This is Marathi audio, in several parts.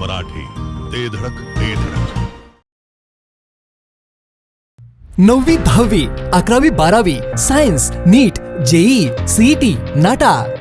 मराठी ते धडक ते धडक. नववी दहावी अकरावी बारावी science NEET JEE CET NATA.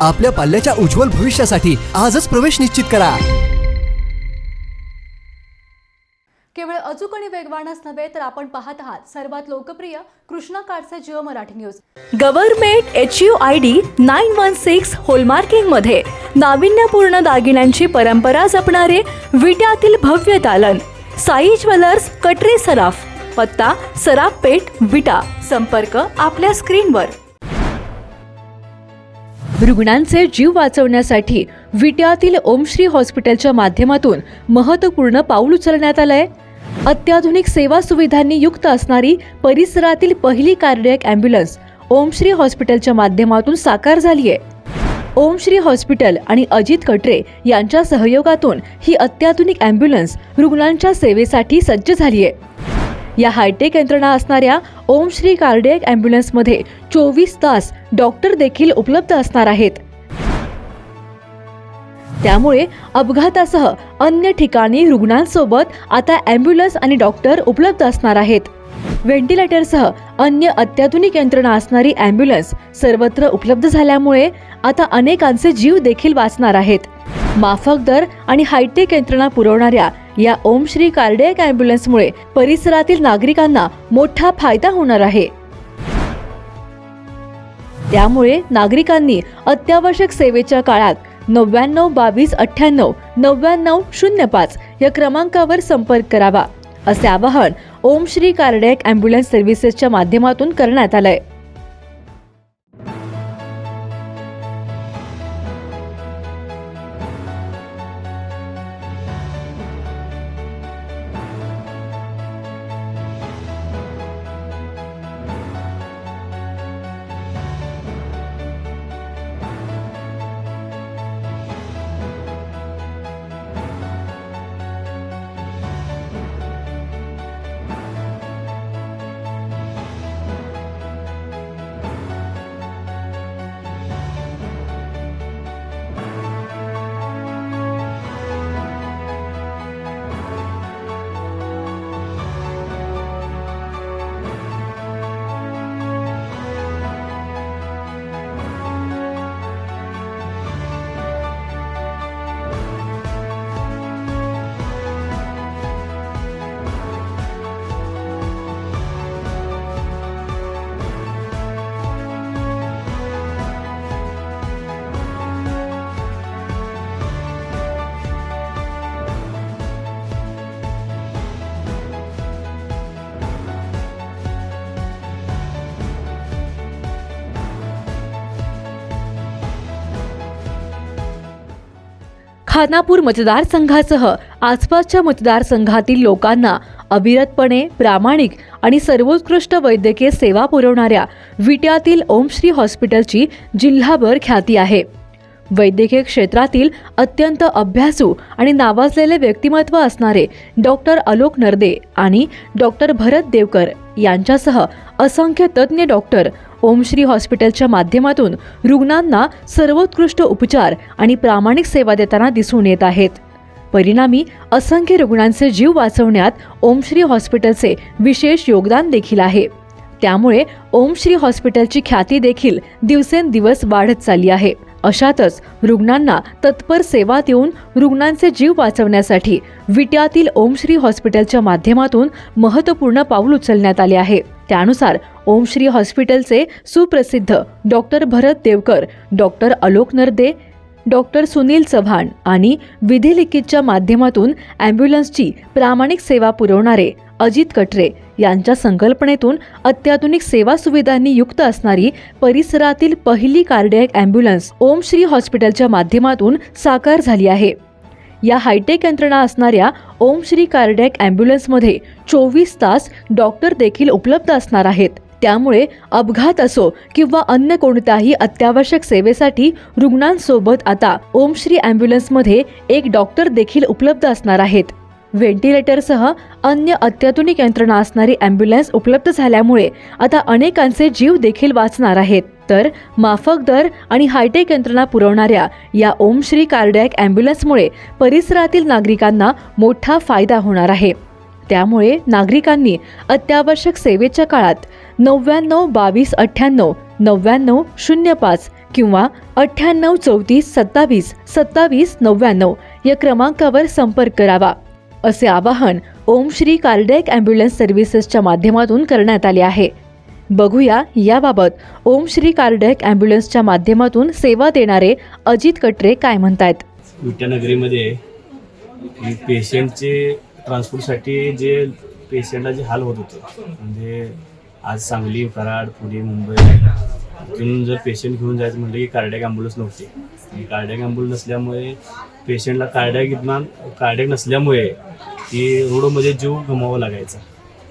आपल्या पाल्याच्या उज्ज्वल भविष्यासाठी आजच प्रवेश निश्चित करा. केवळ अचूक आणि वेगवानच नव्हे तर आपण पाहत आहात सर्वात लोकप्रिय कृष्णा काडचे Jio Marathi news. Government H U I D nine one six होलमार्किंगमध्ये नाविन्यपूर्ण दागिन्यांची परंपरा जपणारे विट्यातील भव्य दालन. साई ज्वेलर्स कटरे सराफ पत्ता सराफ पेठ विटा. संपर्क आपल्या स्क्रीनवर. रुग्णांचे जीव वाचवण्यासाठी विट्यातील ओमश्री हॉस्पिटलच्या माध्यमातून महत्त्वपूर्ण पाऊल उचलण्यात आलंय. अत्याधुनिक सेवा सुविधांनी युक्त असणारी परिसरातील पहिली कार्डियक अँब्युलन्स ओमश्री हॉस्पिटलच्या माध्यमातून साकार झाली आहे ओमश्री हॉस्पिटल आणि अजित कटरे यांच्या सहयोगातून ही अत्याधुनिक अँब्युलन्स रुग्णांच्या सेवेसाठी सज्ज झाली आहे या हायटेक यंत्रणा असणाऱ्या ओम श्री कार्डियक ॲम्ब्युलन्समध्ये चोवीस तास डॉक्टर देखील उपलब्ध असणार आहेत. त्यामुळे अपघातासह अन्य ठिकाणी रुग्णांसोबत आता ॲम्ब्युलन्स आणि डॉक्टर उपलब्ध असणार आहेत. व्हेंटिलेटरसह अन्य अत्याधुनिक यंत्रणा असणारी ॲम्ब्युलन्स सर्वत्र उपलब्ध झाल्यामुळे आता अनेकांचे जीव देखील वाचणार आहेत. माफक दर आणि हायटेक यंत्रणा पुरवणाऱ्या या ओम श्री कार्डियक अँब्युलन्समुळे परिसरातील नागरिकांना मोठा फायदा होणार आहे. त्यामुळे नागरिकांनी अत्यावश्यक सेवेच्या काळात नव्याण्णव बावीस अठ्ठ्याण्णव नव्याण्णव शून्य पाच या क्रमांकावर संपर्क करावा असे आवाहन ओम श्री कार्डियक अँब्युलन्स सर्व्हिसेसच्या माध्यमातून करण्यात आलंय. खानापूर मतदारसंघासह आसपासच्या मतदारसंघातील लोकांना अविरतपणे प्रामाणिक आणि सर्वोत्कृष्ट वैद्यकीय सेवा पुरवणाऱ्या विट्यातील ओमश्री हॉस्पिटलची जिल्हाभर ख्याती आहे. वैद्यकीय क्षेत्रातील अत्यंत अभ्यासू आणि नावाजलेले व्यक्तिमत्व असणारे डॉक्टर अलोक नरदे आणि डॉक्टर भरत देवकर यांच्यासह असंख्य तज्ज्ञ डॉक्टर ओमश्री हॉस्पिटलच्या माध्यमातून रुग्णांना सर्वोत्कृष्ट उपचार आणि प्रामाणिक सेवा देताना दिसून येत आहेत. परिणामी असंख्य रुग्णांचे जीव वाचवण्यात ओमश्री हॉस्पिटलचे विशेष योगदान देखील आहे. त्यामुळे ओमश्री हॉस्पिटलची ख्याती देखील दिवसेंदिवस वाढत चालली आहे. अशातच रुग्णांना तत्पर सेवा देऊन रुग्णांचे जीव वाचवण्यासाठी विट्यातील ओमश्री हॉस्पिटलच्या माध्यमातून महत्त्वपूर्ण पाऊल उचलण्यात आले आहे. त्यानुसार ओमश्री हॉस्पिटलचे सुप्रसिद्ध doctor Bharat Devkar doctor Alok Narde doctor Sunil Chavan आणि विधिलिखितच्या माध्यमातून ॲम्ब्युलन्सची प्रामाणिक सेवा पुरवणारे अजित कटरे यांच्या संकल्पनेतून अत्याधुनिक सेवा सुविधांनी युक्त असणारी परिसरातील पहिली कार्डियक ॲम्ब्युलन्स ओम श्री हॉस्पिटलच्या माध्यमातून साकार झाली आहे. या हायटेक यंत्रणा असणाऱ्या ओम श्री कार्डॅक ॲम्ब्युलन्समध्ये चोवीस तास डॉक्टर देखील उपलब्ध असणार आहेत. त्यामुळे अपघात असो किंवा अन्य कोणत्याही अत्यावश्यक सेवेसाठी रुग्णांसोबत आता ओमश्री ॲम्ब्युलन्समध्ये एक डॉक्टर देखील उपलब्ध असणार आहेत. व्हेंटिलेटरसह अन्य अत्याधुनिक यंत्रणा असणारी ॲम्ब्युलन्स उपलब्ध झाल्यामुळे आता अनेकांचे जीव देखील वाचणार आहेत. तर माफक दर आणि हायटेक यंत्रणा पुरवणाऱ्या या ओम श्री ॲम्ब्युलन्समुळे परिसरातील नागरिकांना मोठा फायदा होणार आहे. त्यामुळे नागरिकांनी अत्यावश्यक सेवेच्या काळात नव्याण्णव बावीस अठ्ठ्याण्णव नव्याण्णव शून्य पाच किंवा अठ्ठ्याण्णव चौतीस सत्तावीस सत्तावीस नव्याण्णव या क्रमांकावर संपर्क करावा असे आवाहन ओम श्री कार्डॅक ॲम्ब्युलन्स सर्व्हिसेसच्या माध्यमातून करण्यात आले आहे. बघूया याबाबत. ओम श्री कार्डॅक ॲम्ब्युलन्सच्या माध्यमातून सेवा देणारे अजित कटरे काय म्हणतात विट्यानगरीमध्ये की पेशंटचे ट्रान्सपोर्टसाठी जे पेशंटला जे हाल होत होतं म्हणजे आज सांगली कराड पुणे मुंबई तिथून जर पेशंट घेऊन जायचं म्हटलं की कार्डॅक ॲम्ब्युलन्स नव्हती. कार्डॅक ॲम्ब्युलन्स नसल्यामुळे पेशंटला कार्डॅक इतमान कार्डॅक नसल्यामुळे की रोडमध्ये जीव गमावा लागायचा.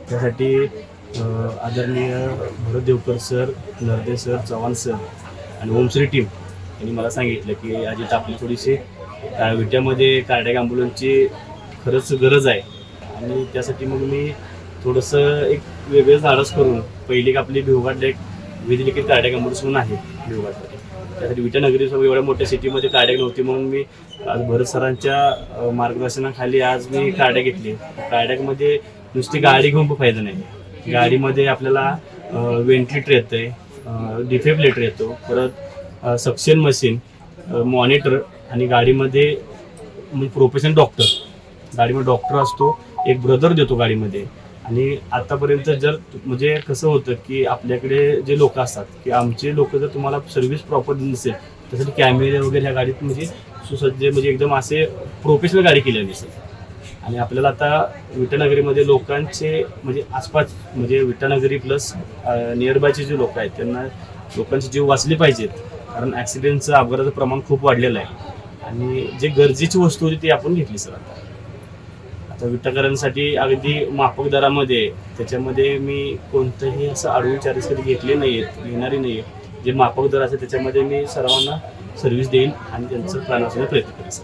त्यासाठी आदरणीय Bharat Devkar sir Narde sir Chavan sir आणि ओमश्री टीम यांनी मला सांगितलं की अजित आपली थोडीशी विट्यामध्ये कार्डियक ॲम्ब्युलन्सची खरंच गरज आहे. आणि त्यासाठी मग मी थोडंसं एक वेगळं धाडस करून पहिली एक आपली भिवघाट एक विधिलिखित कार्डियक ॲम्ब्युलन्स म्हणून आहे भिवघाटमध्ये. त्यासाठी विटानगरी समोर एवढ्या मोठ्या सिटीमध्ये कार्डॅक नव्हती म्हणून मी आज भरत सरांच्या मार्गदर्शनाखाली आज मी कार्डियक घेतली. कार्डॅकमध्ये नुसती गाडी घेऊन फायदा नाही. गाडीमध्ये आपल्याला वेंटिलेटर येतं आहे डिफेब्लेटर येतो परत सक्शन मशीन मॉनिटर आणि गाडीमध्ये म्हणजे प्रोफेशनल डॉक्टर गाडीमध्ये डॉक्टर असतो एक ब्रदर देतो गाडीमध्ये. आणि आतापर्यंत जर म्हणजे कसं होतं की आपल्याकडे जे लोक असतात की आमचे लोक जर तुम्हाला सर्व्हिस प्रॉपर नसेल त्यासाठी कॅमेरे वगैरे ह्या गाडीत म्हणजे सुसज्ज म्हणजे एकदम असे प्रोफेशनल गाडी केलेली दिसेल आणि आपल्याला आता विटानगरीमध्ये लोकांचे म्हणजे आसपास म्हणजे विटानगरी प्लस नियरबायचे जे लोक आहेत त्यांना लोकांचे जीव वाचले पाहिजेत. कारण ॲक्सिडेंटचं अपघाताचं प्रमाण खूप वाढलेलं आहे. आणि जे गरजेची वस्तू होती ती आपण घेतली सर आता. आता विटाकरांसाठी अगदी माफक दरामध्ये त्याच्यामध्ये मी कोणतंही असं आडवून चार्जेस कधी घेतले नाही आहेत घेणारी नाही आहे जे माफक दर असेल त्याच्यामध्ये मी सर्वांना सर्व्हिस देईन आणि त्यांचं प्राण वाचवण्याचा प्रयत्न करेन सर.